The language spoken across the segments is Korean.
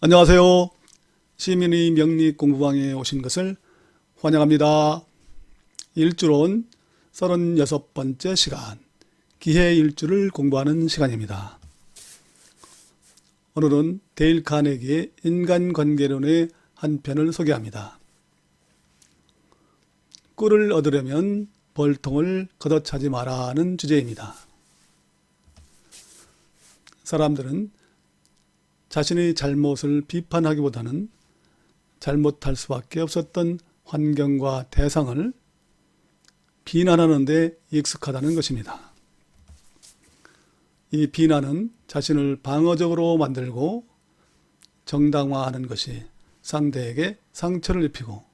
안녕하세요. 시민의 명리 공부방에 오신 것을 환영합니다. 일주론 36번째 시간, 기해 일주를 공부하는 시간입니다. 오늘은 데일 카네기의 인간관계론의 한 편을 소개합니다. 꿀을 얻으려면 벌통을 걷어차지 마라는 주제입니다. 사람들은 자신의 잘못을 비판하기보다는 잘못할 수밖에 없었던 환경과 대상을 비난하는 데 익숙하다는 것입니다. 이 비난은 자신을 방어적으로 만들고 정당화하는 것이 상대에게 상처를 입히고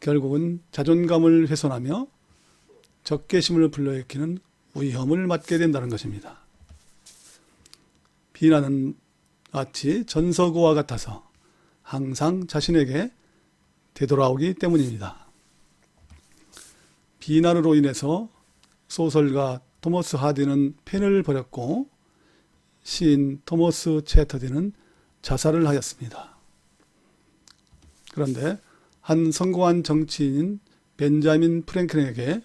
결국은 자존감을 훼손하며 적개심을 불러일으키는 위험을 맞게 된다는 것입니다. 비난은 마치 전서고와 같아서 항상 자신에게 되돌아오기 때문입니다. 비난으로 인해서 소설가 토머스 하디는 펜을 버렸고 시인 토머스 채터디는 자살을 하였습니다. 그런데 한 성공한 정치인인 벤자민 프랭클린에게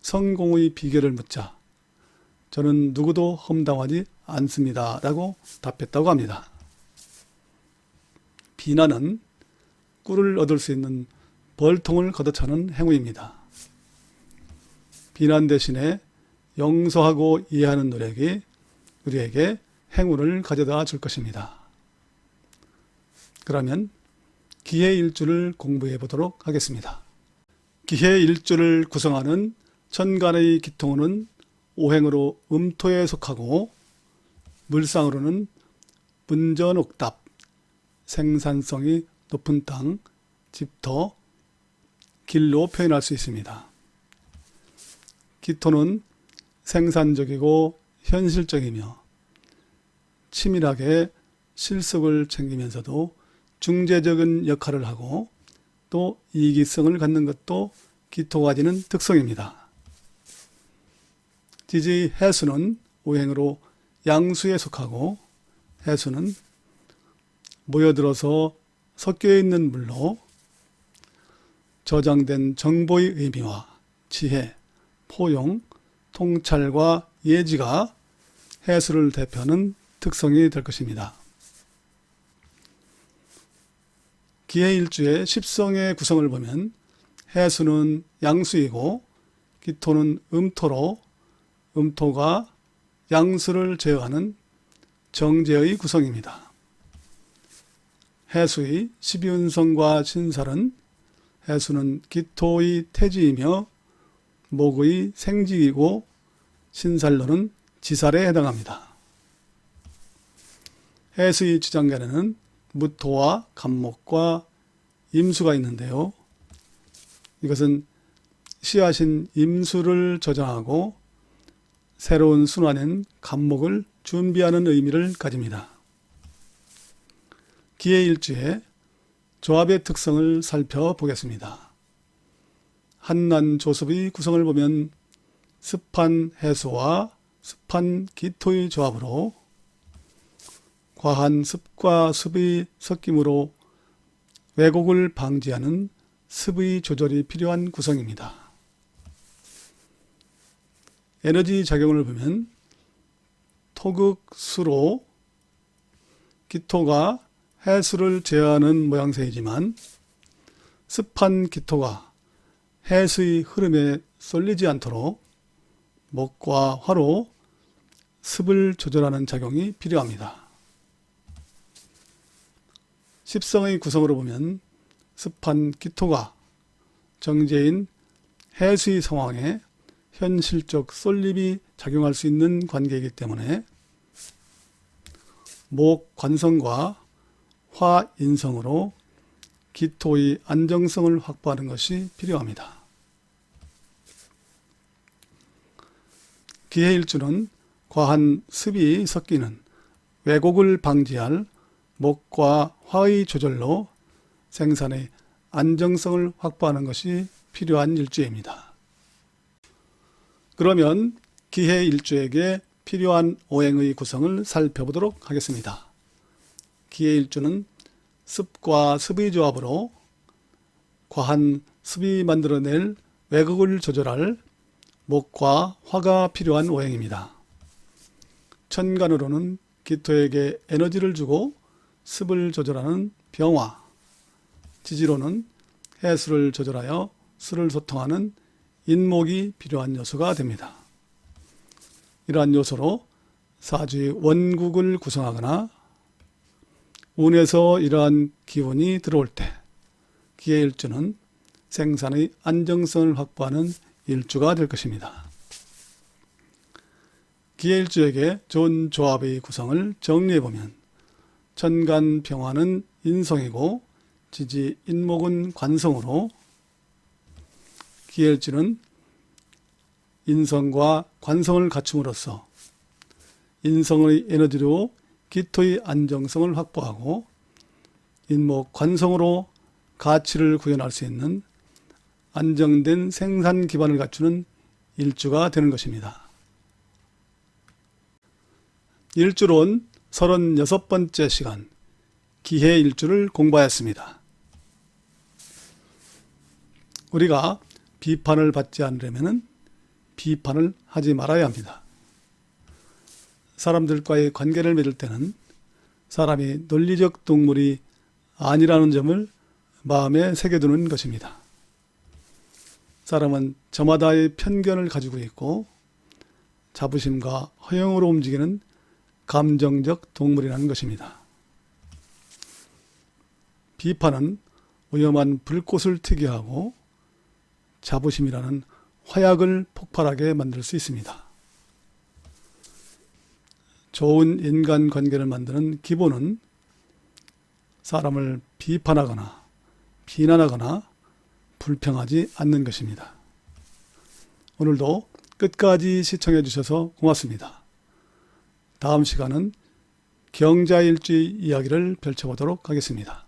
성공의 비결을 묻자 저는 누구도 험담하지 않습니다. 라고 답했다고 합니다. 비난은 꿀을 얻을 수 있는 벌통을 걷어차는 행위입니다. 비난 대신에 용서하고 이해하는 노력이 우리에게 행운을 가져다 줄 것입니다. 그러면 기해 일주를 공부해 보도록 하겠습니다. 기해 일주를 구성하는 천간의 기통은 오행으로 음토에 속하고 물상으로는 문전옥답, 생산성이 높은 땅, 집터, 길로 표현할 수 있습니다. 기토는 생산적이고 현실적이며 치밀하게 실속을 챙기면서도 중재적인 역할을 하고 또 이기성을 갖는 것도 기토가 지는 특성입니다. 지지 해수는 오행으로 양수에 속하고 해수는 모여들어서 섞여 있는 물로 저장된 정보의 의미와 지혜, 포용, 통찰과 예지가 해수를 대표하는 특성이 될 것입니다. 기해일주의 십성의 구성을 보면 해수는 양수이고 기토는 음토로 음토가 양수를 제어하는 정제의 구성입니다. 해수의 12운성과 신살은 해수는 기토의 태지이며 목의 생직이고 신살로는 지살에 해당합니다. 해수의 주장간에는 무토와 간목과 임수가 있는데요. 이것은 씨앗인 임수를 저장하고 새로운 순환인 간목을 준비하는 의미를 가집니다. 기해일주의 조합의 특성을 살펴보겠습니다. 한난 조섭의 구성을 보면 습한 해수와 습한 기토의 조합으로 과한 습과 습의 섞임으로 왜곡을 방지하는 습의 조절이 필요한 구성입니다. 에너지 작용을 보면 토극수로 기토가 해수를 제어하는 모양새이지만 습한 기토가 해수의 흐름에 쏠리지 않도록 목과 화로 습을 조절하는 작용이 필요합니다. 십성의 구성으로 보면 습한 기토가 정제인 해수의 상황에 현실적 쏠림이 작용할 수 있는 관계이기 때문에 목 관성과 화 인성으로 기토의 안정성을 확보하는 것이 필요합니다. 기해일주는 과한 습이 섞이는 왜곡을 방지할 목과 화의 조절로 생산의 안정성을 확보하는 것이 필요한 일주입니다. 그러면 기해 일주에게 필요한 오행의 구성을 살펴보도록 하겠습니다. 기해 일주는 습과 습의 조합으로 과한 습이 만들어낼 왜곡을 조절할 목과 화가 필요한 오행입니다. 천간으로는 기토에게 에너지를 주고 습을 조절하는 병화, 지지로는 해수를 조절하여 수를 소통하는 인목이 필요한 요소가 됩니다. 이러한 요소로 사주의 원국을 구성하거나 운에서 이러한 기운이 들어올 때 기의 일주는 생산의 안정성을 확보하는 일주가 될 것입니다. 기의 일주에게 좋은 조합의 구성을 정리해 보면 천간 평화는 인성이고 지지 인목은 관성으로 기일주는 인성과 관성을 갖춤으로써 인성의 에너지로 기토의 안정성을 확보하고 인목 관성으로 가치를 구현할 수 있는 안정된 생산 기반을 갖추는 일주가 되는 것입니다. 일주론 36번째 시간 기해 일주를 공부하였습니다. 우리가 비판을 받지 않으려면 비판을 하지 말아야 합니다. 사람들과의 관계를 맺을 때는 사람이 논리적 동물이 아니라는 점을 마음에 새겨두는 것입니다. 사람은 저마다의 편견을 가지고 있고 자부심과 허영으로 움직이는 감정적 동물이라는 것입니다. 비판은 위험한 불꽃을 튀게 하고 자부심이라는 화약을 폭발하게 만들 수 있습니다. 좋은 인간 관계를 만드는 기본은 사람을 비판하거나 비난하거나 불평하지 않는 것입니다. 오늘도 끝까지 시청해 주셔서 고맙습니다. 다음 시간은 경자일주의 이야기를 펼쳐보도록 하겠습니다.